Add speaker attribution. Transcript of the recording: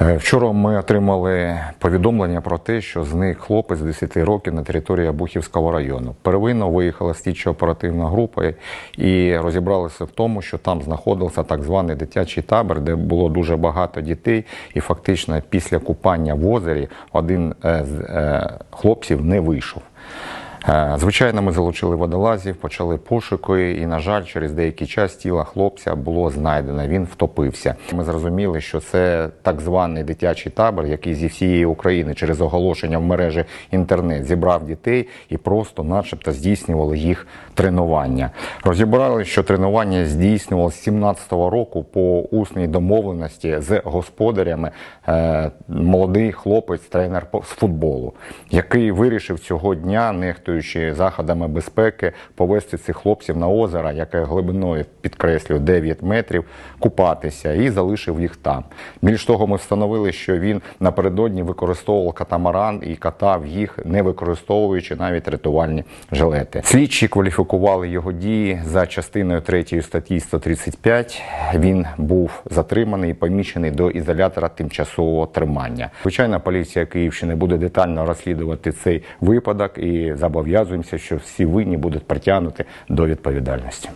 Speaker 1: Е, Вчора ми отримали повідомлення про те, що зник хлопець 10 років на території Бухівського району. Первинно виїхала слідчо-оперативна група і розібралися в тому, що там знаходився так званий дитячий табір, де було дуже багато дітей, і фактично після купання в озері один е, з е, хлопців не вийшов. Е, Звичайно, ми залучили водолазів, почали пошуки, і, на жаль, через деякий час тіла хлопця було знайдено. Він втопився. Ми зрозуміли, що це так званий дитячий табор, який зі всієї України через оголошення в мережі інтернет зібрав дітей і просто, начебто, здійснювали їх тренування. Розібрали, що тренування здійснювалося з 17-го року по усній домовленості з господарями. Е, Молодий хлопець, тренер з футболу, який вирішив цього дня, нехтуючи заходами безпеки, повести цих хлопців на озеро, яке глибиною підкреслюю 9 метрів, купатися і залишив їх там. Більш того, ми встановили, що він напередодні використовував катамаран і катав їх, не використовуючи навіть рятувальні жилети. Слідчі кваліфікували його дії за частиною 3 статті 135. Він був затриманий і помічений до ізолятора тимчасового тримання. Звичайно, поліція Київщини буде детально розслідувати цей випадок і зобов'язуємося, що всі винні будуть притягнуті до відповідальності.